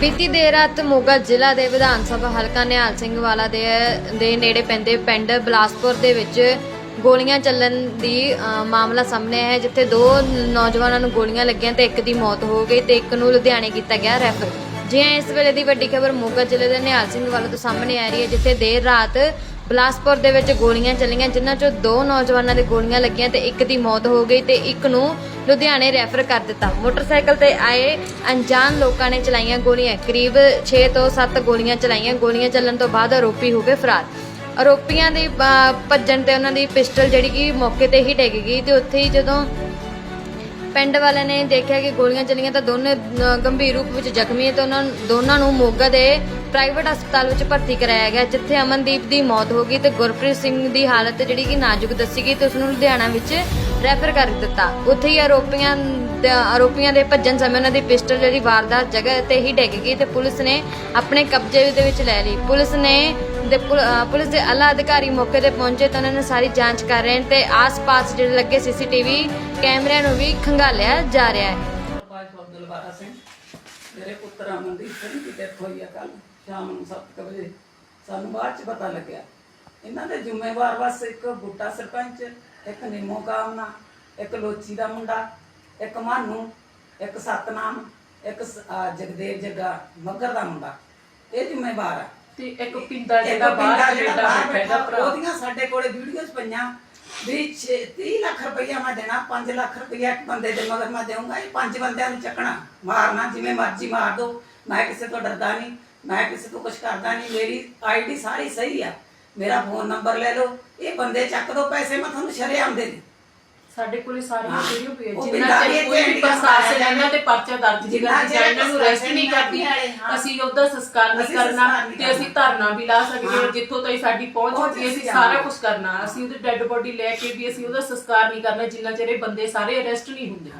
ਬੀਤੀ ਦੇਰ ਰਾਤ ਮੋਗਾ ਜ਼ਿਲ੍ਹਾ ਦੇ ਵਿਧਾਨ ਸਭਾ ਹਲਕਾ ਨਿਹਾਲ ਸਿੰਘ ਵਾਲਾ ਦੇ ਦੇ ਨੇੜੇ ਪੈਂਦੇ ਪਿੰਡ ਬਲਾਸਪੁਰ ਦੇ ਵਿੱਚ ਗੋਲੀਆਂ ਚੱਲਣ ਦੀ ਮਾਮਲਾ ਸਾਹਮਣੇ ਹੈ, ਜਿੱਥੇ ਦੋ ਨੌਜਵਾਨਾਂ ਨੂੰ ਗੋਲੀਆਂ ਲੱਗੀਆਂ ਤੇ ਇੱਕ ਦੀ ਮੌਤ ਹੋ ਗਈ ਤੇ ਇੱਕ ਨੂੰ ਲੁਧਿਆਣੇ ਕੀਤਾ ਗਿਆ ਰੈਫਰ। ਜੀ ਇਸ ਵੇਲੇ ਦੀ ਵੱਡੀ ਖਬਰ ਮੋਗਾ ਜ਼ਿਲ੍ਹੇ ਦੇ ਨਿਹਾਲ ਸਿੰਘ ਵਾਲਾ ਤੋਂ ਸਾਹਮਣੇ ਆ ਰਹੀ ਹੈ, ਜਿੱਥੇ ਦੇਰ ਰਾਤ ਬਲਾਸਪੁਰ ਦੇ ਵਿੱਚ ਗੋਲੀਆਂ ਚੱਲੀਆਂ, ਜਿਨ੍ਹਾਂ ਚੋਂ ਦੋ ਨੌਜਵਾਨਾਂ ਦੇ ਗੋਲੀਆਂ ਲੱਗੀਆਂ ਤੇ ਇੱਕ ਦੀ ਮੌਤ ਹੋ ਗਈ ਤੇ ਇੱਕ ਨੂੰ ਲੁਧਿਆਣੇ ਰੈਫਰ ਕਰ ਦਿੱਤਾ। ਮੋਟਰਸਾਈਕਲ ਤੇ ਆਏ ਅਣਜਾਣ ਲੋਕਾਂ ਨੇ ਚਲਾਈਆਂ ਗੋਲੀਆਂ। ਕਰੀਬ 6 ਤੋਂ 7 ਗੋਲੀਆਂ ਚਲਾਈਆਂ। ਗੋਲੀਆਂ ਚੱਲਣ ਤੋਂ ਬਾਅਦ ਆਰੋਪੀ ਹੋ ਗਏ ਫਰਾਰ। ਆਰੋਪੀਆਂ ਦੀ ਭੱਜਣ ਤੇ ਉਹਨਾਂ ਦੀ ਪਿਸਟਲ ਜਿਹੜੀ ਕਿ ਮੌਕੇ ਤੇ ਹੀ ਡਿੱਗ ਗਈ ਤੇ ਉੱਥੇ ਹੀ ਜਦੋਂ ਪਿੰਡ ਵਾਲਿਆਂ ਨੇ ਦੇਖਿਆ ਕਿ ਗੋਲੀਆਂ ਚੱਲੀਆਂ ਤਾਂ ਦੋਨੇ ਅ, ਗੰਭੀਰ ਰੂਪ ਵਿੱਚ ਜ਼ਖਮੀ ਹੈ ਤੇ ਉਹਨਾਂ ਦੋਨਾਂ ਨੂੰ ਮੋਗਾ ਦੇ ਪ੍ਰਾਈਵੇਟ ਹਸਪਤਾਲ ਵਿੱਚ ਭਰਤੀ ਕਰਾਇਆ ਗਿਆ ਜਿੱਥੇ ਅਮਨਦੀਪ ਦੀ ਮੌਤ ਹੋ ਗਈ ਤੇ ਗੁਰਪ੍ਰੀਤ ਸਿੰਘ ਦੀ ਹਾਲਤ ਜਿਹੜੀ ਕਿ ਨਾਜ਼ੁਕ ਦੱਸੀ ਗਈ ਤੇ ਉਸ ਨੂੰ ਲੁਧਿਆਣਾ ਵਿੱਚ ਰੈਫਰ ਕਰ ਦਿੱਤਾ। ਉੱਥੇ ਹੀ ਆਰੋਪੀਆਂ ਦਾ- ਆਰੋਪੀਆਂ ਦੇ ਭੱਜਣ ਸਮੇਂ ਉਹਨਾਂ ਦੀ ਪਿਸਟਲ ਜਿਹੜੀ ਵਾਰਦਾਤ ਜਗ੍ਹਾ ਤੇ ਹੀ ਡਿੱਗ ਗਈ ਤੇ ਪੁਲਿਸ ਨੇ ਆਪਣੇ ਕਬਜ਼ੇ ਦੇ ਵਿੱਚ ਲੈ ਲਈ। ਪੁਲਿਸ ਨੇ ਦੇ ਪੁਲ- ਪੁਲਿਸ ਦੇ ਆਲਾ ਅਧਿਕਾਰੀ ਮੌਕੇ ਤੇ ਪਹੁੰਚੇ ਤਾਂ ਉਹਨਾਂ ਨੇ ਸਾਰੀ ਜਾਂਚ ਕਰ ਰਹੇ ਨੇ ਤੇ ਆਸ-ਪਾਸ ਜਿਹੜੇ ਲੱਗੇ ਸੀਸੀਟੀਵੀ ਕੈਮਰਿਆਂ ਨੂੰ ਵੀ ਖੰਗਾਲਿਆ ਜਾ ਰਿਹਾ ਹੈ। ਸਰਪੰਚ ਸਿੰਘ, ਮੇਰੇ ਪੁੱਤਰ ਅਮਨਦੀਪ ਸਿੰਘ ਦੀ ਡੈਥ ਹੋਈ ਆ ਕੱਲ ਸ਼ਾਮ ਨੂੰ 7 ਵਜੇ। ਸਾਨੂੰ ਬਾਅਦ ਚ ਪਤਾ ਲੱਗਿਆ, ਇਹਨਾਂ ਦੇ ਜ਼ਿੰਮੇਵਾਰ ਬਸ ਇੱਕ ਬੁੱਟਾ ਸਰਪੰਚ, ਇੱਕ ਨਿੰਮੋ ਕਾਮਨਾ, ਇੱਕ ਲੋਚੀ ਦਾ ਮੁੰਡਾ, ਇੱਕ ਮਾਨੂ, ਇੱਕ ਸਤਨਾਮ, ਇੱਕ ਜਗਦੇਵ ਜੱਗਾ ਮੱਗਰ ਦਾ ਮੁੰਡਾ। ਇਹ ਜ਼ਿੰਮੇਵਾਰ ਆ। ਤੇ ਇੱਕ ਪਿੰਡਾ ਇੱਕ ਜਿਹੜਾ ਪਿੰਡਾ ਬਾਹਰ ਜਿਹੜਾ ਕੈਨੇਡਾ ਬਾਹਰ ਬੈਠਾ ਬੈਠਾ ਭਰਾ। ਉਹਦੀਆਂ ਸਾਡੇ ਕੋਲੇ ਵੀਡੀਓਜ਼ ਪਈਆਂ ਵੀ 30 ਲੱਖ ਰੁਪਈਆ ਮੈਂ ਦੇਣਾ 5 ਲੱਖ ਰੁਪਈਆ ਇੱਕ ਬੰਦੇ ਦੇ ਮਗਰ ਮੈਂ ਦੇਵਾਂਗਾ ਇਹ ਪੰਜ ਬੰਦਿਆਂ ਨੂੰ ਚੱਕਣਾ ਮਾਰਨਾ ਜਿਵੇਂ ਮਰਜ਼ੀ ਮਾਰ ਦੋ ਮੈਂ ਕਿਸੇ ਤੋਂ ਡਰਦਾ ਨਹੀਂ ਮੈਂ ਕਿਸੇ ਤੋਂ ਕੁਝ ਕਰਦਾ ਨਹੀਂ ਮੇਰੀ ਆਈਡੀ ਸਾਰੀ ਸਹੀ ਆ ਮੇਰਾ ਫੋਨ ਨੰਬਰ ਲੈ ਲਓ ਇਹ ਬੰਦੇ ਚੱਕ ਦੋ ਪੈਸੇ ਮੈਂ ਤੁਹਾਨੂੰ ਸ਼ਰੇਆਮ ਦੇ ਦੇ ਸਾਡੇ ਕੋਲੇ ਸਾਰੀਆਂ ਹਾਂ। ਵੀਡੀਓ ਪਈ ਉਹ ਜਿੰਨਾ ਚਿਰ ਕੋਈ ਵੀ ਇੱਥੇ ਪ੍ਰਸ਼ਾਸਨ ਇਹਨਾਂ ਤੇ ਪਰਚਾ ਦਰਜ ਨਹੀਂ ਜਿੰਨਾ ਕਰਦੀ ਚਿਰ ਜਾਂ ਇਹਨਾਂ ਨੂੰ ਅਰੈਸਟ ਨਹੀਂ ਕਰਦੀ ਵਾਲੇ, ਹਾਂ। ਅਸੀਂ ਉਹਦਾ ਸੰਸਕਾਰ ਨਹੀਂ ਅਸੀਂ ਕਰਨਾ ਸੰਸਕਾਰ ਨਹੀਂ ਤੇ ਅਸੀਂ। ਧਰਨਾ ਵੀ ਲਾ ਸਕਦੇ ਹਾਂ ਹਾਂ। ਜਿੱਥੋਂ ਤਾਈਂ ਸਾਡੀ ਪਹੁੰਚ ਉਹ ਹੁੰਦੀ ਹੈ, ਅਸੀਂ ਅਸੀਂ ਸਾਰਾ। ਕੁਝ ਕਰਨਾ ਅਸੀਂ ਉਹਦੀ ਡੈੱਡ ਬੋਡੀ ਲੈ ਕੇ ਵੀ ਅਸੀਂ ਉਹਦਾ ਸੰਸਕਾਰ ਨਹੀਂ ਕਰਨਾ ਜਿੰਨਾ ਚਿਰ ਇਹ ਬੰਦੇ ਸਾਰੇ ਅਰੈਸਟ ਨਹੀਂ ਹੁੰਦੇ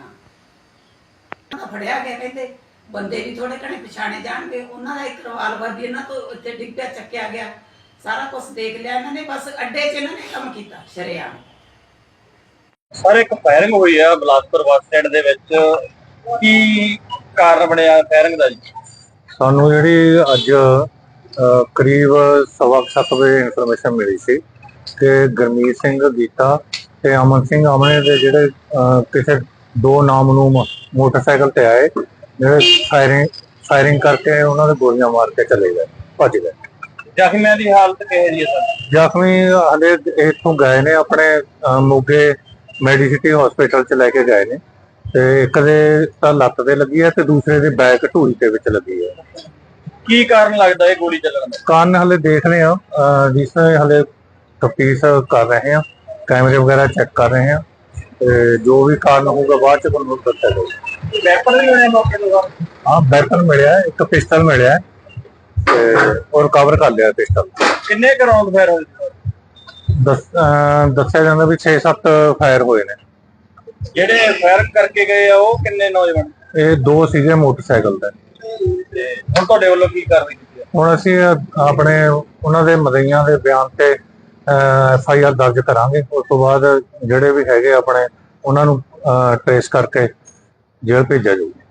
ਉਹਨਾਂ ਫੜਿਆ ਗਿਆ ਕਹਿੰਦੇ ਬੰਦੇ ਵੀ ਥੋੜੇ ਘਣੇ ਪਛਾਣੇ ਜਾਣਗੇ ਉਹਨਾਂ ਦਾ ਇੱਕ ਰਿਵਾਲਵਰ ਵੀ ਇਹਨਾਂ ਤੋਂ ਉੱਤੇ ਡਿੱਗਿਆ ਚੱਕਿਆ ਗਿਆ ਸਾਰਾ ਕੁਝ ਦੇਖ ਲਿਆ ਇਹਨਾਂ ਨੇ ਬਸ ਅੱਡੇ 'ਚ ਇਹਨਾਂ ਨੇ ਕੰਮ ਕੀਤਾ ਸ਼ਰੇਆਮ ਸਰ ਇੱਕ ਫਾਇਰਿੰਗ ਹੋਈ ਆ ਬਲਾਸਪੁਰ ਬੱਸ ਸਟੈਂਡ ਦੇ ਵਿੱਚ। ਕੀ ਕਾਰਨ ਬਣਿਆ ਫਾਇਰਿੰਗ ਦਾ ਜੀ? ਸਾਨੂੰ ਜਿਹੜੀ ਅੱਜ ਅ, ਕਰੀਬ ਸਵਾ ਕੁ ਸੱਤ ਵਜੇ ਇਨਫੋਰਮੇਸ਼ਨ ਮਿਲੀ ਸੀ ਕਿ ਗਰਮੀਤ ਸਿੰਘ ਗੀਤਾ ਤੇ ਅਮਨ ਸਿੰਘ ਅਮਨੇ ਦੇ ਜਿਹੜੇ ਅ, ਕਿਸੇ ਦੋ ਨਾਮ ਨੂੰ ਮੋਟਰਸਾਈਕਲ ਤੇ ਆਏ ਜਿਹੜੇ ਫਾਇਰਿੰਗ ਫਾਇਰਿੰਗ ਕਰਕੇ ਉਹਨਾਂ ਦੇ ਗੋਲੀਆਂ ਮਾਰ ਕੇ ਚਲੇ ਗਏ ਭੱਜ ਗਏ। ਜ਼ਖਮੀਆਂ ਦੀ ਹਾਲਤ ਕਿਹੋ ਜੀ ਹੈ ਸਰ? ਜ਼ਖਮੀ ਹਲੇ ਇੱਥੋਂ ਗਏ ਨੇ ਆਪਣੇ ਅ, ਮੋਗੇ ਮੈਡੀਸਿਟੀ ਹਸਪੀਟਲ ਚ ਲੈ ਕੇ ਗਏ ਨੇ। ਤੇ ਇੱਕ ਦੇ ਤਾਂ ਲੱਤ ਤੇ ਲੱਗੀ ਹੈ ਤੇ ਦੂਸਰੇ ਦੇ ਬੈਕ ਢੂਈ ਦੇ ਵਿੱਚ ਲੱਗੀ ਹੈ। ਕੀ ਕਾਰਨ ਲੱਗਦਾ ਇਹ ਗੋਲੀ ਚੱਲਣ ਦਾ? ਕਾਰਨ ਹਲੇ ਦੇਖ ਰਹੇ ਆ ਜਿਸ ਹਲੇ ਤਫਤੀਸ਼ ਕਰ ਰਹੇ ਆ ਕੈਮਰੇ ਵਗੈਰਾ ਚੈੱਕ ਕਰ ਰਹੇ ਆ ਤੇ ਜੋ ਵੀ ਕਾਰਨ ਹੋਊਗਾ ਬਾਅਦ ਚ ਤੁਹਾਨੂੰ ਦੱਸਿਆ ਜਾਊਗਾ। ਵੈਪਨ ਵੀ ਹੋਣੇ ਮੌਕੇ ਤੋਂ ਹਾਂ ਵੈਪਨ ਮਿਲਿਆ ਇੱਕ ਪਿਸਟਲ ਮਿਲਿਆ ਤੇ ਉਹ ਰਿਕਵਰ ਕਰ ਲਿਆ ਪਿਸਟਲ। ਕਿੰਨੇ ਰੌਂਦ ਫਾਇਰ ਹੋਏ ਦੱਸਿਆ ਜਾਂਦਾ ਵੀ 6-7 ਫਾਇਰ ਹੋਏ ਨੇ। ਜਿਹੜੇ ਫਾਇਰ ਕਰਕੇ ਗਏ ਆ ਉਹ ਕਿੰਨੇ ਨੌਜਵਾਨ? ਇਹ ਦੋ ਸੀਗੇ ਮੋਟਰਸਾਈਕਲ ਤੇ ਹੁਣ ਤੁਹਾਡੇ ਵੱਲੋਂ ਕੀ ਕਾਰਵਾਈ ਕੀਤੀ ਹੈ? ਹੁਣ ਅਸੀਂ ਆਪਣੇ ਉਹਨਾਂ ਦੇ ਮਦਈਆਂ ਦੇ ਬਿਆਨ ਤੇ ਐਫ ਆਈ ਆਰ ਦਰਜ ਕਰਾਂਗੇ। ਉਸ ਤੋਂ ਬਾਅਦ ਜਿਹੜੇ ਵੀ ਹੈਗੇ ਆਪਣੇ ਉਹਨਾਂ ਨੂੰ ਟ੍ਰੇਸ ਕਰਕੇ ਜੇਲ੍ਹ ਭੇਜਿਆ ਜਾਊਗਾ।